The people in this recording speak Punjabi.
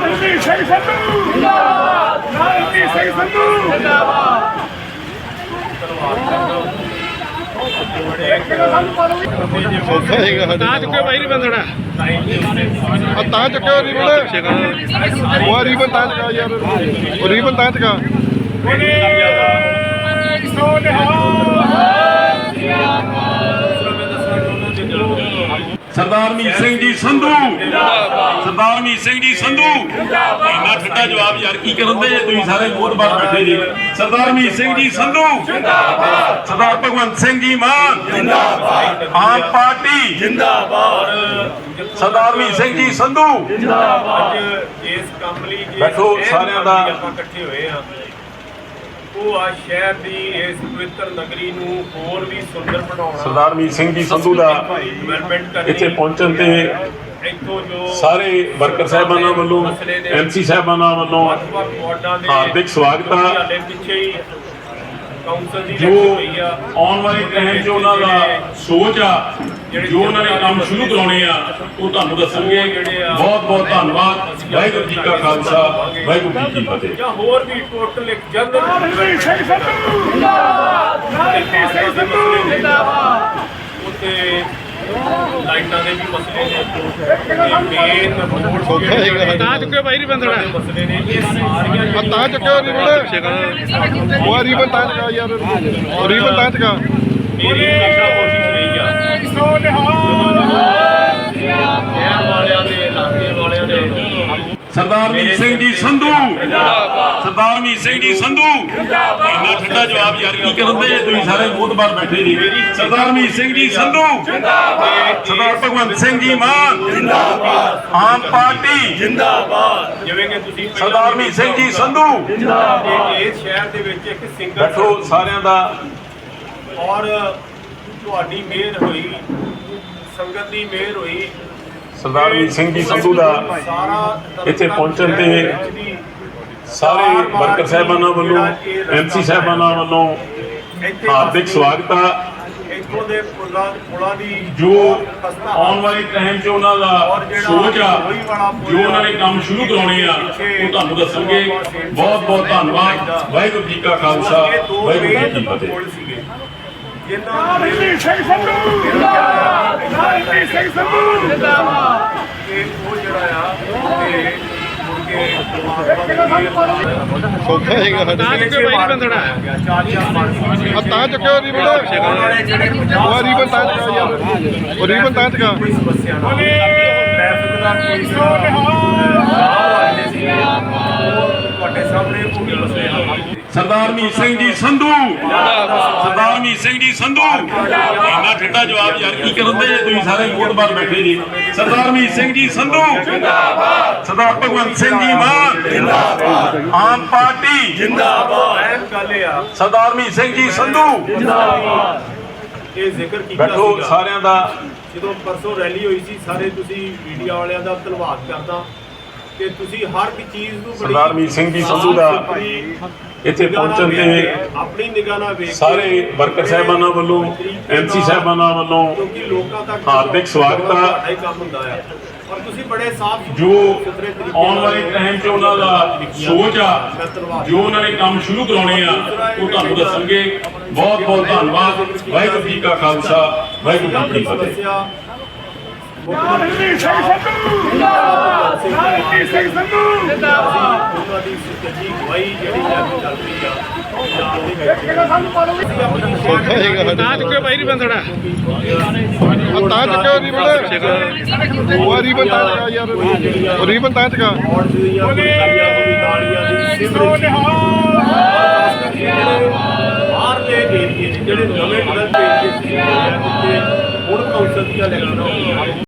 ਰਣਜੀਤ ਸਿੰਘ ਸੰਧੂ ਜਿੰਦਾਬਾਦ ਰਣਜੀਤ ਸਿੰਘ ਸੰਧੂ ਜਿੰਦਾਬਾਦ ਤਾਂ ਚੁੱਕੇ ਬਾਈ ਨਹੀਂ ਬੰਦਣਾ ਆ ਤਾਂ ਚੱਕਿਆ ਰੀਬਨ ਉਹ ਰੀਬਨ ਤਾਂ ਚੱਕਾ ਯਾਰ ਉਹ ਰੀਬਨ ਤਾਂ ਚੱਕਾ ਸਰਦਾਰ ਮੀਤ ਸਿੰਘ ਜੀ ਸੰਧੂ। ਸਰਦਾਰ ਮੀਤ ਸਿੰਘ ਜੀ ਸੰਧੂ। ਇੰਨਾ ਠੱਡਾ ਜਵਾਬ ਯਾਰ ਕੀ ਕਰਨ ਦੇ ਜੇ ਤੁਸੀਂ ਸਾਰੇ ਮੋਹਤਬਾਰ ਬੈਠੇ ਜੀ। ਸਰਦਾਰ ਮੀਤ ਸਿੰਘ ਜੀ ਸੰਧੂ। ਜਿੰਦਾਬਾਦ। ਸਰਦਾਰ ਭਗਵੰਤ ਸਿੰਘ ਜੀ ਮਾਨ। ਜਿੰਦਾਬਾਦ। ਆਮ ਪਾਰਟੀ। ਜਿੰਦਾਬਾਦ। ਸਰਦਾਰ ਮੀਤ ਸਿੰਘ ਜੀ ਸੰਧੂ। ਅੱਜ ਇਸ ਕੰਮ ਲਈ ਬੈਠੋ ਸਾਰਿਆਂ ਦਾ। ਇਕੱਠੇ ਹੋਏ ਆ ਉਹ ਆ ਸ਼ਹਿਰ ਦੀ ਇਸ ਪਵਿੱਤਰ ਨਗਰੀ ਨੂੰ ਹੋਰ ਵੀ ਸੁੰਦਰ ਬਣਾਉਣਾ। ਸਰਦਾਰ ਮੀਤ ਸਿੰਘ ਜੀ ਸੰਧੂ ਦਾ ਡਿਵੈਲਪਮੈਂਟ ਕਰਨੀ ਇੱਥੇ ਪਹੁੰਚਣ ਤੇ ਇੱਥੋਂ ਜੋ ਸਾਰੇ ਵਰਕਰ ਸਾਹਿਬਾਨਾਂ ਵੱਲੋਂ ਐਮਸੀ ਸਾਹਿਬਾਨਾਂ ਵੱਲੋਂ ਹਾਰਦਿਕ ਸਵਾਗਤ ਆ। ਹਾਲੇ ਪਿੱਛੇ ਹੀ ਕਾਉਂਸਲ ਦੀ ਜੋ ਇਲੈਕਸ਼ਨ ਹੋਈ ਆ। ਆਉਣ ਵਾਲੇ ਟਾਈਮ 'ਚ ਉਹਨਾਂ ਦਾ ਸੋਚ ਆ ਜੋ ਉਹਨਾਂ ਨੇ ਕੰਮ ਸ਼ੁਰੂ ਕਰਾਉਣੇ ਆ ਉਹ ਤੁਹਾਨੂੰ ਦੱਸਣਗੇ। ਬਹੁਤ ਬਹੁਤ ਧੰਨਵਾਦ। ਵਾਹਿਗੁਰੂ ਜੀ ਕਾ ਖਾਲਸਾ। ਵਾਹਿਗੁਰੂ ਜੀ ਕੀ ਫਤਿਹ। ਜਾਂ ਹੋਰ ਵੀ ਟੋਟਲ ਇੱਕ ਜਨਰਲ ਰਣਜੀਤ ਸਿੰਘ ਸੰਧੂ ਜਿੰਦਾਬਾਦ ਸਿੰਘ ਸੰਧੂ ਜਿੰਦਾਬਾਦ ਉੱਤੇ ਲਾਈਟਾਂ ਦੇ ਵੀ ਮਸਲੇ ਨੇ। ਮੇਨ ਰੋਡ ਸਾਡੇ ਤਾਂ ਚੁੱਕੇ ਬਾਈ ਨਹੀਂ ਬੰਦਣਾ ਮਸਲੇ ਨੇ। ਇਹ ਸਾਰੀਆਂ ਤਾਂ ਚੱਕਿਆ ਰੀਬਨ ਉਹ ਰੀਬਨ ਤਾਂ ਚੱਕਾ ਯਾਰ। ਉਹ ਰੀਬਨ ਤਾਂ ਚੱਕਾ। ਮੇਰੀ ਹਮੇਸ਼ਾ ਕੋਸ਼ਿਸ਼ ਰਹੀ ਆ। ਸਰਦਾਰ ਮੀਤ ਸਿੰਘ ਜੀ ਸੰਧੂ। ਸਰਦਾਰ ਮੀਤ ਸਿੰਘ ਜੀ ਸੰਧੂ। ਇੰਨਾ ਠੰਡਾ ਜਵਾਬ ਯਾਰ ਕੀ ਕਰਨ ਦੇ ਜੇ ਤੁਸੀਂ ਸਾਰੇ ਮੋਹਤਬਾਰ ਬੈਠੇ ਜੀ। ਸਰਦਾਰ ਮੀਤ ਸਿੰਘ ਜੀ ਸੰਧੂ। ਸਰਦਾਰ ਭਗਵੰਤ ਸਿੰਘ ਜੀ ਮਾਨ। ਜਿੰਦਾਬਾਦ। ਆਮ ਪਾਰਟੀ। ਜਿਵੇਂ ਕਿ ਤੁਸੀਂ ਸਰਦਾਰ ਮੀਤ ਸਿੰਘ ਜੀ ਸੰਧੂ। ਇਹ ਇਸ ਸ਼ਹਿਰ ਦੇ ਵਿੱਚ ਇੱਕ ਸਿੰਗਲ ਬੈਠੋ ਸਾਰਿਆਂ ਦਾ। ਔਰ ਤੁਹਾਡੀ ਮਿਹਰ ਹੋਈ। ਸੰਗਤ ਦੀ ਮਿਹਰ ਹੋਈ। ਸਰਦਾਰ ਮੀਤ ਸਿੰਘ ਜੀ ਸੰਧੂ ਦਾ ਇੱਥੇ ਪਹੁੰਚਣ ਤੇ ਸਾਰੇ ਵਰਕਰ ਸਾਹਿਬਾਨਾਂ ਵੱਲੋਂ ਐਮਸੀ ਸਾਹਿਬਾਨਾਂ ਵੱਲੋਂ ਹਾਰਦਕ ਸਵਾਗਤ ਆ। ਇੱਥੋਂ ਦੇ ਪੁਲਾਂ ਪੁਲਾਂ ਦੀ ਜੋ ਆਉਣ ਵਾਲੇ ਟਾਈਮ 'ਚ ਉਹਨਾਂ ਦਾ ਸੋਚ ਆ, ਜੋ ਉਹਨਾਂ ਨੇ ਕੰਮ ਸ਼ੁਰੂ ਕਰਾਉਣੇ ਆ, ਉਹ ਤੁਹਾਨੂੰ ਦੱਸਣਗੇ। ਬਹੁਤ ਬਹੁਤ ਧੰਨਵਾਦ। ਵਾਹਿਗੁਰੂ ਜੀ ਕਾ ਖਾਲਸਾ, ਵਾਹਿਗੁਰੂ ਜੀ ਕੀ ਫਤਿਹ। ਸਿੰਘ ਸੰਧੂ ਜਿੰਦਾਬਾਦ ਰਣਜੀਤ ਸਿੰਘ ਸੰਧੂ ਜਿੰਦਾਬਾਦ ਕਿ ਉਹ ਜਿਹੜਾ ਆ ਤੇ ਮੁੜ ਕੇ ਪਰਮਾਤਮਾ ਦੀ ਸੌਖਾ ਹੈਗਾ ਸਾਡੇ ਤਾਂ ਚੁੱਕੇ ਬਾਈ ਬੰਦਣਾ ਆ ਤਾਂ ਚੱਕਿਆ ਰੀਬਨ ਉਹ ਰੀਬਨ ਤਾਂ ਚੱਕਾ ਯਾਰ। ਉਹ ਰੀਬਨ ਤਾਂ ਚੱਕਾ। ਕੋਈ ਸਮੱਸਿਆ ਨਾ ਟ੍ਰੈਫਿਕ ਦਾ ਕੋਈ ਸੋ ਨਿਹਾਲ ਸਾਹਮਣੇ ਪੂਰੇ ਮਸਲੇ ਹੱਲ ਸਰਦਾਰ ਸਿੰਘ ਜੀ ਸੰਧੂ। ਸਰਦਾਰ ਸਿੰਘ ਜੀ ਸੰਧੂ। ਇੰਨਾ ਠੰਡਾ ਜਵਾਬ ਯਾਰ ਕੀ ਕਰਨ ਜੇ ਤੁਸੀਂ ਸਾਰੇ ਮੋਹਤਬਾਰ ਬੈਠੇ ਜੀ। ਸਰਦਾਰ ਸਿੰਘ ਜੀ ਸੰਧੂ। ਜਿੰਦਾਬਾਦ ਸਰਦਾਰ ਭਗਵੰਤ ਸਿੰਘ ਜੀ ਮਾਨ। ਜਿੰਦਾਬਾਦ ਆਮ ਪਾਰਟੀ। ਅਹਿਮ ਗੱਲ ਆ ਸਰਦਾਰ ਸਿੰਘ ਜੀ ਸੰਧੂ। ਇਹ ਜ਼ਿਕਰ ਕੀਤਾ ਬੈਠੋ ਸਾਰਿਆਂ ਦਾ। ਜਦੋਂ ਪਰਸੋਂ ਰੈਲੀ ਹੋਈ ਸੀ, ਸਾਰੇ ਤੁਸੀਂ ਮੀਡੀਆ ਵਾਲਿਆਂ ਦਾ ਧੰਨਵਾਦ ਕਰਦਾ। ਕਿ ਤੁਸੀਂ ਹਰ ਇੱਕ ਚੀਜ਼ ਨੂੰ ਬੜੀ ਸਰਦਾਰ ਮੀਤ ਸਿੰਘ ਜੀ ਸੰਧੂ ਦਾ ਇੱਥੇ ਨਿਗਾਹ ਨਾਲ ਪਹੁੰਚਣ ਤੇ ਆਪਣੀ ਨਿਗਾਹ ਨਾਲ ਵੇਖ ਕੇ ਸਾਰੇ ਵਰਕਰ ਸਾਹਿਬਾਨਾਂ ਵੱਲੋਂ ਐਮਸੀ ਸਾਹਿਬਾਨਾਂ ਵੱਲੋਂ ਕਿਉਂਕਿ ਲੋਕਾਂ ਤੱਕ ਹਾਰਦਿਕ ਸਵਾਗਤ ਆ। ਤੁਹਾਡਾ ਹੀ ਕੰਮ ਹੁੰਦਾ ਆ। ਔਰ ਤੁਸੀਂ ਬੜੇ ਸਾਫ਼ ਜੋ ਸੁਥਰੇ ਤਰੀਕੇ ਆਉਣ ਨਾਲ ਵਾਲੇ ਟਾਈਮ 'ਚ ਉਹਨਾਂ ਦਾ ਸੋਚ ਆ ਜੋ ਉਹਨਾਂ ਨੇ ਕੰਮ ਸ਼ੁਰੂ ਕਰਾਉਣੇ ਆ ਉਹ ਤੁਹਾਨੂੰ ਦੱਸਣਗੇ। ਬਹੁਤ ਬਹੁਤ ਧੰਨਵਾਦ ਵਾਹਿਗੁਰੂ ਜੀ ਕਾ ਖਾਲਸਾ ਵਾਹਿਗੁਰੂ ਜੀ ਕੀ ਫਤਿਹ। ਸਮੱਸਿਆ ਰਣਜੀਤ ਸਿੰਘ ਸੰਧੂ ਜਿੰਦਾਬਾਦ ਰਣਜੀਤ ਸਿੰਘ ਸੰਧੂ ਜਿੰਦਾਬਾਦ ਉਹਨਾਂ ਦੀ ਸੱਚੀ ਗਵਾਹੀ ਜਿਹੜੀ ਹੈ ਉਹ ਚੱਲ ਰਹੀ ਆ ਪੰਜਾਬ ਦੇ ਵਿੱਚ ਅਸੀਂ ਆਪਣੀ ਸੌਖਾ ਹੈਗਾ ਸਾਡੇ ਤਾਂ ਚੁੱਕੇ ਬਾਈ ਨਹੀਂ ਬੰਦਣਾ ਆ ਤਾਂ ਚੱਕਿਆ ਰੀਬਨ ਉਹ ਰੀਬਨ ਤਾਂ ਚੱਕਾ ਯਾਰ ਉਹ ਰੀਬਨ ਤਾਂ ਚੱਕਾ ਔਰ ਜਿਹੜੀਆਂ ਗੁਰਦਾਰੀਆਂ ਹੋਈ ਨਾਲੀਆਂ ਦੀ ਸੋ ਸੀਵਰੇਜ ਨਿਹਾਲ ਬਾਹਰਲੇ ਏਰੀਏ ਨੇ ਜਿਹੜੇ ਨਵੇਂ ਡਿਵੈਲਪ ਏਰੀਏ ਸੀ ਜਿੱਥੇ ਹੁਣ ਕੌਂਸਲ ਦੀਆਂ ਇਲੈਕਸ਼ਨਾਂ ਹੋਈਆਂ